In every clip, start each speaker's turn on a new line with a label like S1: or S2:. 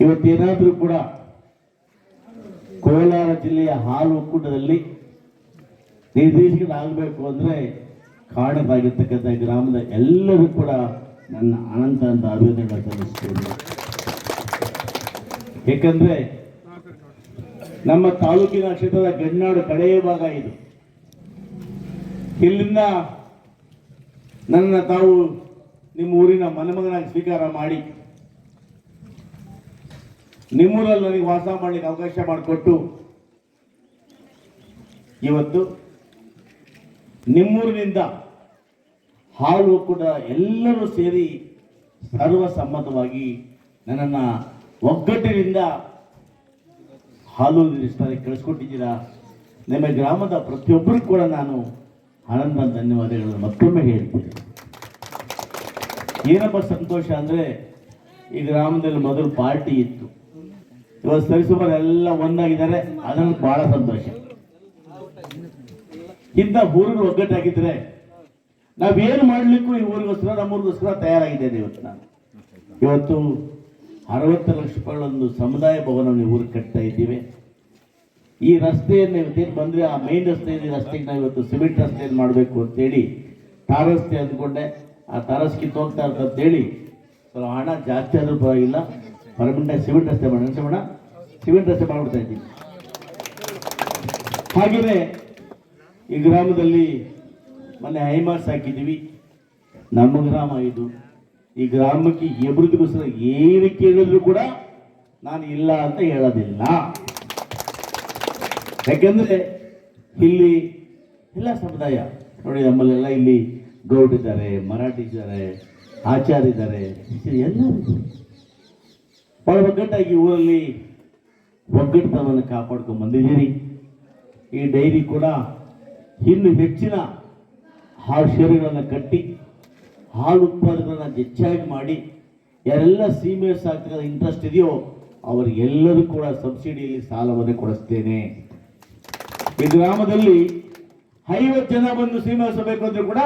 S1: ಇವತ್ತೇನಾದರೂ ಕೂಡ ಕೋಲಾರ ಜಿಲ್ಲೆಯ ಹಾಲು ಒಕ್ಕೂಟದಲ್ಲಿ ನಿರ್ದೇಶಕರಾಗಬೇಕು ಅಂದರೆ ಕಾಡದಾಗಿರ್ತಕ್ಕಂಥ ಗ್ರಾಮದ ಎಲ್ಲರೂ ಕೂಡ ನನ್ನ ಅನಂತ ಅಂತ ಅಭಿನಂದನೆ ಸಲ್ಲಿಸ್ತೇನೆ ಏಕೆಂದರೆ ನಮ್ಮ ತಾಲೂಕಿನ ಕ್ಷೇತ್ರದ ಗಣ್ಣಾಡು ಕಡೆಯ ಭಾಗ ಇದು. ಇಲ್ಲಿಂದ ನನ್ನ ತಾವು ನಿಮ್ಮ ಊರಿನ ಮನೆಮಗನಾಗಿ ಸ್ವೀಕಾರ ಮಾಡಿ ನಿಮ್ಮೂರಲ್ಲಿ ನನಗೆ ವಾಸ ಮಾಡಲಿಕ್ಕೆ ಅವಕಾಶ ಮಾಡಿಕೊಟ್ಟು ಇವತ್ತು ನಿಮ್ಮೂರಿನಿಂದ ಹಾಲು ಕೂಡ ಎಲ್ಲರೂ ಸೇರಿ ಸರ್ವಸಮ್ಮತವಾಗಿ ನನ್ನನ್ನು ಒಗ್ಗಟ್ಟಿನಿಂದ ಹಾಲು ಸ್ಥಳಕ್ಕೆ ಕಳಿಸ್ಕೊಟ್ಟಿದ್ದೀರಾ? ನಿಮ್ಮ ಗ್ರಾಮದ ಪ್ರತಿಯೊಬ್ಬರಿಗೂ ಕೂಡ ನಾನು ಆನಂದ, ಧನ್ಯವಾದಗಳನ್ನು ಮತ್ತೊಮ್ಮೆ ಹೇಳ್ತೀನಿ. ಏನಪ್ಪ ಸಂತೋಷ ಅಂದರೆ ಈ ಗ್ರಾಮದಲ್ಲಿ ಮೊದಲು ಪಾರ್ಟಿ ಇತ್ತು. ಇವತ್ತು ಸರಿಸುಮಾರು ಎಲ್ಲ ಒಂದಾಗಿದ್ದಾರೆ. ಅದನ್ನು ಬಹಳ ಸಂತೋಷ. ಇಂಥ ಊರಿಗೆ ಒಗ್ಗಟ್ಟಾಗಿದ್ರೆ ನಾವೇನು ಮಾಡಲಿಕ್ಕೂ ಈ ಊರಿಗೋಸ್ಕರ, ನಮ್ಮೂರಿಗೋಸ್ಕರ ತಯಾರಾಗಿದ್ದೇನೆ ಇವತ್ತು ನಾನು. ಇವತ್ತು ಅರವತ್ತು ಲಕ್ಷ ರೂಪಾಯಿಗಳೊಂದು ಸಮುದಾಯ ಭವನವನ್ನು ಊರಿಗೆ ಕಟ್ತಾ ಇದ್ದೀವಿ. ಈ ರಸ್ತೆಯನ್ನು ಇವತ್ತೇನು ಬಂದರೆ, ಆ ಮೈನ್ ರಸ್ತೆಯಲ್ಲಿ ರಸ್ತೆಗೆ ನಾವು ಇವತ್ತು ಸಿಮೆಂಟ್ ರಸ್ತೆಯನ್ನು ಮಾಡಬೇಕು ಅಂತೇಳಿ ತಾರಸ್ತೆ ರಸ್ತೆ ಅಂದ್ಕೊಂಡೆ. ಆ ತಾರಸ್ ಕಿತ್ತೋಗ್ತಾ ಇರ್ತದೆ ಅಂತೇಳಿ ಸ್ವಲ್ಪ ಹಣ ಜಾಸ್ತಿ ಆದರೂ ಪರವಾಗಿಲ್ಲ. ಪರ್ಮನೆಂಟ್ ಸಿಮೆಂಟ್ ರಸ್ತೆ ಮಾಡಿ. ಶಿವಣ್ಣ ಸಿಮೆಂಟ್ ರಸ್ತೆ ಮಾಡ್ಬಿಡ್ತಾ ಇದ್ದೀನಿ. ಹಾಗೆಯೇ ಈ ಗ್ರಾಮದಲ್ಲಿ ಮೊನ್ನೆ ಹೈಮಾಸ್ ಹಾಕಿದ್ದೀವಿ. ನಮ್ಮ ಗ್ರಾಮ ಇದು. ಈ ಗ್ರಾಮಕ್ಕೆ ಅಭಿವೃದ್ಧಿಗೋಸ್ಕರ ಏನು ಕೇಳಿದ್ರು ಕೂಡ ನಾನು ಇಲ್ಲ ಅಂತ ಹೇಳೋದಿಲ್ಲ. ಯಾಕೆಂದರೆ ಇಲ್ಲಿ ಎಲ್ಲ ಸಮುದಾಯ, ನೋಡಿ ನಮ್ಮಲ್ಲೆಲ್ಲ ಇಲ್ಲಿ ಗೌಡ್ ಇದ್ದಾರೆ, ಮರಾಠಿ ಇದ್ದಾರೆ, ಆಚಾರ್ ಇದ್ದಾರೆ ಎಲ್ಲರೂ. ಬಹಳ ಒಗ್ಗಟ್ಟಾಗಿ ಊರಲ್ಲಿ ಒಗ್ಗಟ್ಟುತನವನ್ನು ಕಾಪಾಡ್ಕೊಂಡು ಬಂದಿದ್ದೀರಿ. ಈ ಡೈರಿ ಕೂಡ ಇನ್ನು ಹೆಚ್ಚಿನ ಹಾಲು ಶೇರುಗಳನ್ನು ಕಟ್ಟಿ, ಹಾಲು ಉತ್ಪಾದಕರನ್ನು ಹೆಚ್ಚಾಗಿ ಮಾಡಿ, ಯಾರೆಲ್ಲ ಸೀಮೆ ಸಾಕಿದ ಇಂಟ್ರೆಸ್ಟ್ ಇದೆಯೋ ಅವರಿಗೆಲ್ಲರೂ ಕೂಡ ಸಬ್ಸಿಡಿಯಲ್ಲಿ ಸಾಲವನ್ನು ಕೊಡಿಸ್ತೇನೆ. ಈ ಗ್ರಾಮದಲ್ಲಿ ಐವತ್ತು ಜನ ಬಂದು ಸೀಮೆ ಹಸಬೇಕು ಅಂದ್ರೆ ಕೂಡ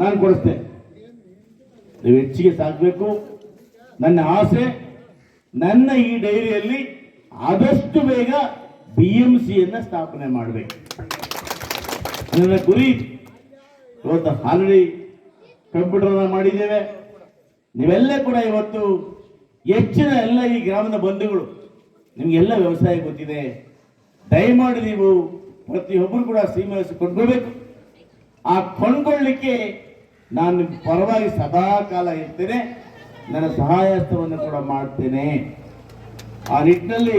S1: ನಾನು ಕೊಡಿಸ್ತೇನೆ. ನೀವು ಹೆಚ್ಚಿಗೆ ಸಾಕಬೇಕು. ನನ್ನ ಆಸೆ ನನ್ನ ಈ ಡೈರಿಯಲ್ಲಿ ಆದಷ್ಟು ಬೇಗ ಬಿ ಎಂ ಸಿಯನ್ನು ಸ್ಥಾಪನೆ ಮಾಡಬೇಕು. ನನ್ನ ಗುರಿ. ಇವತ್ತು ಆಲ್ರೆಡಿ ಕಂಪ್ಯೂಟರ್ನ ಮಾಡಿದ್ದೇವೆ. ನೀವೆಲ್ಲ ಕೂಡ ಇವತ್ತು ಹೆಚ್ಚಿನ ಎಲ್ಲ ಈ ಗ್ರಾಮದ ಬಂಧುಗಳು, ನಿಮಗೆಲ್ಲ ವ್ಯವಸಾಯ ಗೊತ್ತಿದೆ. ದಯಮಾಡಿ ನೀವು ಪ್ರತಿಯೊಬ್ಬರು ಕೂಡ ಸೀಮೆ ಕೊಂಡ್ಕೊಳ್ಬೇಕು. ಆ ಕೊಂಡ್ಕೊಳ್ಳಿಕ್ಕೆ ನಾನು ಪರವಾಗಿ ಸದಾ ಕಾಲ ಇರ್ತೇನೆ. ನನ್ನ ಸಹಾಯಸ್ಥವನ್ನು ಕೂಡ ಮಾಡ್ತೇನೆ. ಆ ನಿಟ್ಟಿನಲ್ಲಿ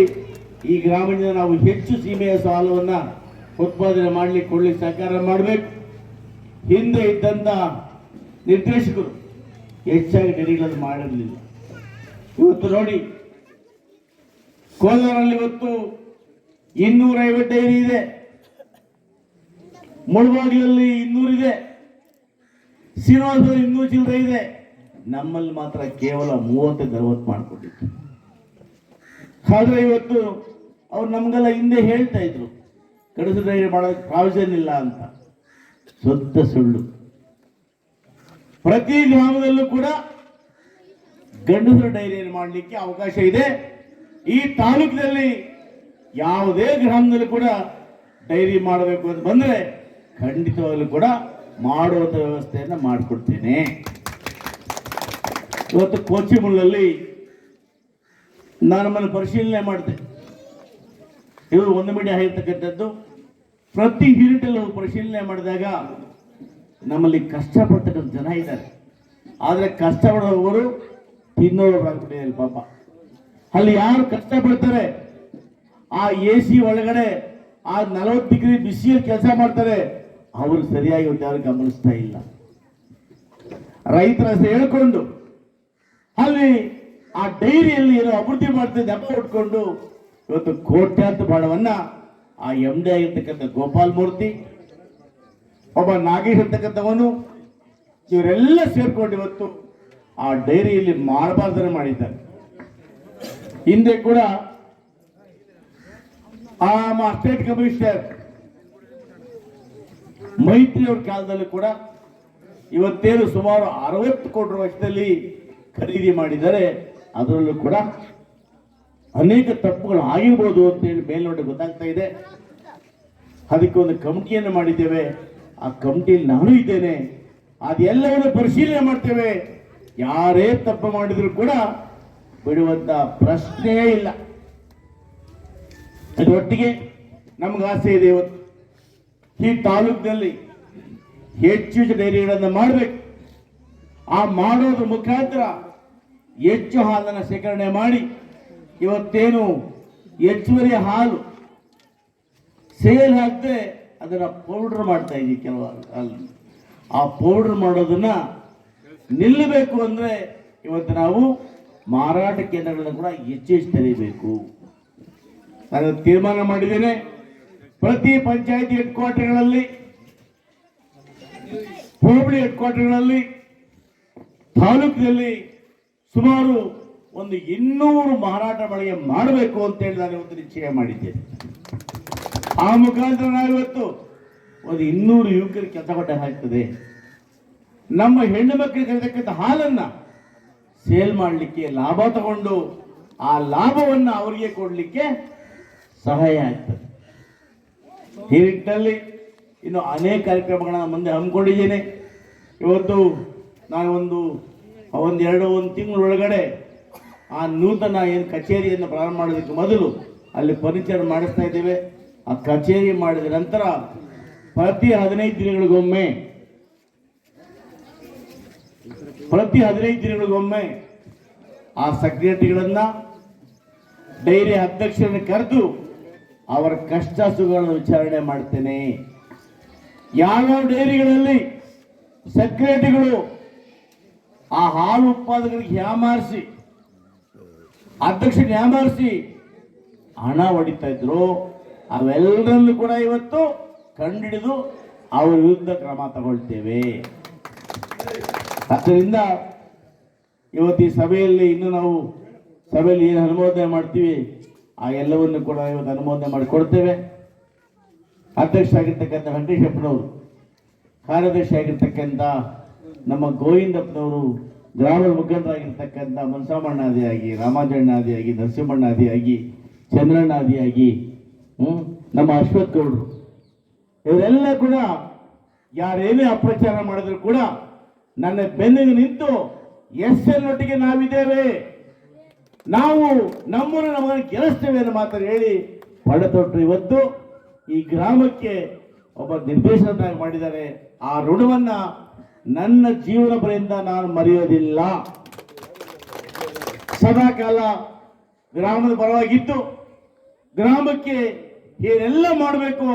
S1: ಈ ಗ್ರಾಮೀಣ ನಾವು ಹೆಚ್ಚು ಸೀಮೆಯ ಸಾಲವನ್ನು ಉತ್ಪಾದನೆ ಮಾಡಲಿ ಕೊಡಲಿ ಸಹಕಾರ ಮಾಡಬೇಕು. ಹಿಂದೆ ಇದ್ದಂಥ ನಿರ್ದೇಶಕರು ಹೆಚ್ಚಾಗಿ ಡೈರಿಗಳನ್ನು ಮಾಡಿರಲಿಲ್ಲ. ಇವತ್ತು ನೋಡಿ, ಕೋಲಾರಲ್ಲಿ ಇವತ್ತು ಇನ್ನೂರೈವತ್ತು ಡೈರಿ ಇದೆ. ಮುಳಬಾಗಿಲಲ್ಲಿ ಇನ್ನೂರಿದೆ. ಶ್ರೀನಿವಾಸದಲ್ಲಿ ಇನ್ನೂರು ಚಿಲ್ಲರೆ ಇದೆ. ನಮ್ಮಲ್ಲಿ ಮಾತ್ರ ಕೇವಲ ಮೂವತ್ತು ನಲವತ್ತು ಮಾಡಿಕೊಂಡಿತ್ತು ಆದ್ರೆ ಇವತ್ತು ಅವ್ರು ನಮಗೆಲ್ಲ ಹಿಂದೆ ಹೇಳ್ತಾ ಇದ್ರು, ಕಡಸು ಧೈರ್ಯ ಮಾಡೋಕ್ಕೆ ಪ್ರಾವಿಷನ್ ಇಲ್ಲ ಅಂತ. ಸ್ವಂತ ಸುಳ್ಳು. ಪ್ರತಿ ಗ್ರಾಮದಲ್ಲೂ ಕೂಡ ಗಂಡಸರ ಡೈರಿಯನ್ನು ಮಾಡಲಿಕ್ಕೆ ಅವಕಾಶ ಇದೆ. ಈ ತಾಲೂಕಿನಲ್ಲಿ ಯಾವುದೇ ಗ್ರಾಮದಲ್ಲೂ ಕೂಡ ಡೈರಿ ಮಾಡಬೇಕು ಅಂತ ಬಂದರೆ ಖಂಡಿತವಾಗಲೂ ಕೂಡ ಮಾಡುವಂಥ ವ್ಯವಸ್ಥೆಯನ್ನು ಮಾಡಿಕೊಡ್ತೇನೆ. ಇವತ್ತು ಕೋಚಿಮುಳ್ಳಲ್ಲಿ ನಾನು ನಮ್ಮನ್ನು ಪರಿಶೀಲನೆ ಮಾಡಿದೆ. ಇವರು ಒಂದು ಮೀಡಿಯಾ ಆಗಿರ್ತಕ್ಕಂಥದ್ದು. ಪ್ರತಿ ಯೂನಿಟಲ್ಲಿ ಪರಿಶೀಲನೆ ಮಾಡಿದಾಗ ನಮ್ಮಲ್ಲಿ ಕಷ್ಟಪಡ್ತಕ್ಕಂಥ ಜನ ಇದ್ದಾರೆ. ಆದರೆ ಕಷ್ಟಪಡೋರು ತಿನ್ನೋರಾಗ್ತದೆ ಆಗ್ಬಿಟ್ಟಿದ್ದಾರೆ ಪಾಪ. ಅಲ್ಲಿ ಯಾರು ಕಷ್ಟಪಡ್ತಾರೆ, ಆ ಎ ಸಿ ಒಳಗಡೆ ಆ ನಲವತ್ತು ಡಿಗ್ರಿ ಬಿಸಿಯಲ್ಲಿ ಕೆಲಸ ಮಾಡ್ತಾರೆ, ಅವರು ಸರಿಯಾಗಿ ಒಂದು ಯಾರು ಗಮನಿಸ್ತಾ ಇಲ್ಲ. ರೈತರ ಹೇಳ್ಕೊಂಡು ಅಲ್ಲಿ ಆ ಡೈರಿಯಲ್ಲಿ ಏನೋ ಅಭಿವೃದ್ಧಿ ಮಾಡ್ತಾ ನೆಪ ಉಟ್ಕೊಂಡು ಇವತ್ತು ಕೋಟ್ಯಾಂತ ಬಣವನ್ನ ಆ ಎಂ ಡಿ ಆಗಿರ್ತಕ್ಕಂಥ ಗೋಪಾಲ್ ಮೂರ್ತಿ, ಒಬ್ಬ ನಾಗೇಶ್ ಇರ್ತಕ್ಕಂಥವನು ಇವರೆಲ್ಲ ಸೇರ್ಕೊಂಡು ಇವತ್ತು ಆ ಡೈರಿಯಲ್ಲಿ ಮಾಡಬಾರ್ದನ್ನು ಮಾಡಿದ್ದಾರೆ. ಹಿಂದೆ ಕೂಡ ಆ ಸ್ಟೇಟ್ ಕಮಿಷನರ್ ಮೈತ್ರಿ ಅವ್ರ ಕಾಲದಲ್ಲಿ ಕೂಡ ಇವತ್ತೇನು ಸುಮಾರು ಅರವತ್ತು ಕೋಟಿ ವರ್ಷದಲ್ಲಿ ಖರೀದಿ ಮಾಡಿದರೆ ಅದರಲ್ಲೂ ಕೂಡ ಅನೇಕ ತಪ್ಪುಗಳು ಆಗಿರ್ಬೋದು ಅಂತೇಳಿ ಮೇಲ್ನೋಟ ಗೊತ್ತಾಗ್ತಾ ಇದೆ. ಅದಕ್ಕೆ ಒಂದು ಕಮಿಟಿಯನ್ನು ಮಾಡಿದ್ದೇವೆ. ಆ ಕಮಿಟಿಯಲ್ಲಿ ನಾನು ಇದ್ದೇನೆ. ಅದೆಲ್ಲವನ್ನು ಪರಿಶೀಲನೆ ಮಾಡ್ತೇವೆ. ಯಾರೇ ತಪ್ಪು ಮಾಡಿದ್ರು ಕೂಡ ಬಿಡುವಂತ ಪ್ರಶ್ನೆಯೇ ಇಲ್ಲ. ಅದರೊಟ್ಟಿಗೆ ನಮ್ಗೆ ಆಸೆ ಇದೆ ಇವತ್ತು. ಈ ತಾಲೂಕಿನಲ್ಲಿ ಹೆಚ್ಚು ಹೆಚ್ಚು ಡೈರಿಗಳನ್ನು ಮಾಡಬೇಕು. ಆ ಮಾಡೋದ್ರ ಮುಖಾಂತರ ಹೆಚ್ಚು ಹಾಲನ್ನು ಶೇಖರಣೆ ಮಾಡಿ, ಇವತ್ತೇನು ಹೆಚ್ಚುವರಿ ಹಾಲು ಸೇಲ್ ಆಗದೆ ಅದನ್ನ ಪೌಡರ್ ಮಾಡ್ತಾ ಇದ್ದೀವಿ ಕೆಲವು ಅಲ್ಲಿ ಆ ಪೌಡರ್ ಮಾಡೋದನ್ನ ನಿಲ್ಲಬೇಕು ಅಂದ್ರೆ ಇವತ್ತು ನಾವು ಮಾರಾಟ ಕೇಂದ್ರಗಳನ್ನ ಕೂಡ ಹೆಚ್ಚು ಹೆಚ್ಚು ತೆರೀಬೇಕು. ನಾನು ತೀರ್ಮಾನ ಮಾಡಿದ್ದೇನೆ. ಪ್ರತಿ ಪಂಚಾಯತಿ ಹೆಡ್ ಕ್ವಾರ್ಟರ್ಗಳಲ್ಲಿ ಹೋಬಳಿ ಹೆಡ್ ಕ್ವಾರ್ಟರ್ಗಳಲ್ಲಿ ತಾಲೂಕಿನಲ್ಲಿ ಸುಮಾರು ಒಂದು ಇನ್ನೂರು ಮಾರಾಟ ಮಳಿಗೆ ಮಾಡಬೇಕು ಅಂತೇಳಿ ನಾನು ಇವತ್ತು ನಿಶ್ಚಯ ಮಾಡಿದ್ದೇನೆ ಆ ಮುಖಾಂತರ ನಾವು ಇವತ್ತು ಒಂದು ಇನ್ನೂರು ಯುವಕರಿಗೆ ಕೆಲಸ ಕೊಟ್ಟ ಹಾಕ್ತದೆ ನಮ್ಮ ಹೆಣ್ಣು ಮಕ್ಕಳಿಗೆ ಇರತಕ್ಕಂಥ ಹಾಲನ್ನ ಸೇಲ್ ಮಾಡಲಿಕ್ಕೆ, ಲಾಭ ತಗೊಂಡು ಆ ಲಾಭವನ್ನು ಅವರಿಗೆ ಕೊಡಲಿಕ್ಕೆ ಸಹಾಯ ಆಗ್ತದೆ. ಈ ನಿಟ್ಟಿನಲ್ಲಿ ಇನ್ನು ಅನೇಕ ಕಾರ್ಯಕ್ರಮಗಳನ್ನು ಮುಂದೆ ಹಮ್ಮಿಕೊಂಡಿದ್ದೇನೆ. ಇವತ್ತು ನಾನು ಒಂದು ಎರಡು ಒಂದು ತಿಂಗಳೊಳಗಡೆ ಆ ನೂತನ ಏನು ಕಚೇರಿಯನ್ನು ಪ್ರಾರಂಭ ಮಾಡೋದಕ್ಕೆ ಮೊದಲು ಅಲ್ಲಿ ಫರ್ನಿಚರ್ ಮಾಡಿಸ್ತಾ ಇದ್ದೇವೆ. ಆ ಕಚೇರಿ ಮಾಡಿದ ನಂತರ ಪ್ರತಿ ಹದಿನೈದು ದಿನಗಳಿಗೊಮ್ಮೆ ಪ್ರತಿ ಹದಿನೈದು ದಿನಗಳಿಗೊಮ್ಮೆ ಆ ಸೆಕ್ರೆಟರಿಗಳನ್ನ, ಡೈರಿ ಅಧ್ಯಕ್ಷರನ್ನು ಕರೆದು ಅವರ ಕಷ್ಟ ಸುಖಗಳನ್ನು ವಿಚಾರಣೆ ಮಾಡ್ತೇನೆ. ಯಾವ್ಯಾವ ಡೈರಿಗಳಲ್ಲಿ ಸೆಕ್ರೆಟರಿಗಳು ಆ ಹಾಲು ಉತ್ಪಾದಕರಿಗೆ ಹ್ಯಾಮಾರಿಸಿ ಅಧ್ಯಕ್ಷ ಹ್ಯಾಮಾರಿಸಿ ಹಣ ಹೊಡಿತಾ ಇದ್ರು. ಅವೆಲ್ಲರಲ್ಲೂ ಕೂಡ ಇವತ್ತು ಕಂಡಿಡಿದು ಅವರ ವಿರುದ್ಧ ಕ್ರಮ ತಗೊಳ್ತೇವೆ. ಆದ್ದರಿಂದ ಇವತ್ತು ಈ ಸಭೆಯಲ್ಲಿ ಇನ್ನು ನಾವು ಸಭೆಯಲ್ಲಿ ಏನು ಅನುಮೋದನೆ ಮಾಡ್ತೀವಿ, ಆ ಎಲ್ಲವನ್ನು ಕೂಡ ಇವತ್ತು ಅನುಮೋದನೆ ಮಾಡಿಕೊಡ್ತೇವೆ. ಅಧ್ಯಕ್ಷ ಆಗಿರ್ತಕ್ಕಂಥ ವೆಂಕಟೇಶಪ್ಪನವರು ಕಾರ್ಯದರ್ಶಿ ಆಗಿರ್ತಕ್ಕಂಥ ನಮ್ಮ ಗೋವಿಂದಪ್ಪನವರು ಗ್ರಾಮದ ಮುಖಂಡರಾಗಿರ್ತಕ್ಕಂಥ ಮನ್ಸಾಮಣ್ಣಾದಿಯಾಗಿ, ರಾಮಾಜಣ್ಣಾದಿಯಾಗಿ, ನರಸಿಂಹಣ್ಣಾದಿಯಾಗಿ, ಚಂದ್ರಣ್ಣಾದಿಯಾಗಿ ನಮ್ಮ ಅಶ್ವಥ್ ಗೌಡರು, ಇವರೆಲ್ಲ ಕೂಡ ಯಾರೇನೇ ಅಪ್ರಚಾರ ಮಾಡಿದ್ರು ಕೂಡ ನನ್ನ ಬೆನ್ನಿಗೆ ನಿಂತು ಎಸ್ ಒಟ್ಟಿಗೆ ನಾವಿದ್ದೇವೆ? ನಾವು ನಮ್ಮನ್ನು ನಮ್ಮನ್ನು ಗೆಲ್ಲಿಸ್ತೇವೆ ಅನ್ನೋ ಮಾತ್ರ ಹೇಳಿ ಪಡೆತೊಟ್ಟರು ಇವತ್ತು ಈ ಗ್ರಾಮಕ್ಕೆ ಒಬ್ಬ ನಿರ್ದೇಶನ ಮಾಡಿದ್ದಾರೆ. ಆ ಋಣವನ್ನ ನನ್ನ ಜೀವನ ಪರ್ಯಂತ ನಾನು ಮರೆಯೋದಿಲ್ಲ. ಸದಾಕಾಲ ಗ್ರಾಮದ ಪರವಾಗಿದ್ದು ಗ್ರಾಮಕ್ಕೆ ಏನೆಲ್ಲ ಮಾಡಬೇಕು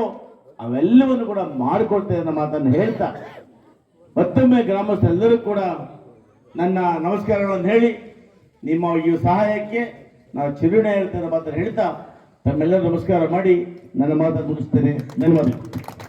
S1: ಅವೆಲ್ಲವನ್ನು ಕೂಡ ಮಾಡಿಕೊಡ್ತೇನೆ ಅನ್ನೋ ಮಾತನ್ನು ಹೇಳ್ತಾ, ಮತ್ತೊಮ್ಮೆ ಗ್ರಾಮಸ್ಥರೆಲ್ಲರೂ ಕೂಡ ನನ್ನ ನಮಸ್ಕಾರಗಳನ್ನು ಹೇಳಿ, ನಿಮ್ಮ ಈ ಸಹಾಯಕ್ಕೆ ನಾವು ಚಿರುಣ ಹೇಳ್ತೇನೆ ಮಾತನ್ನು ಹೇಳ್ತಾ, ತಮ್ಮೆಲ್ಲರೂ ನಮಸ್ಕಾರ ಮಾಡಿ ನನ್ನ ಮಾತನ್ನು ಮುಗಿಸ್ತೇನೆ. ಧನ್ಯವಾದಗಳು.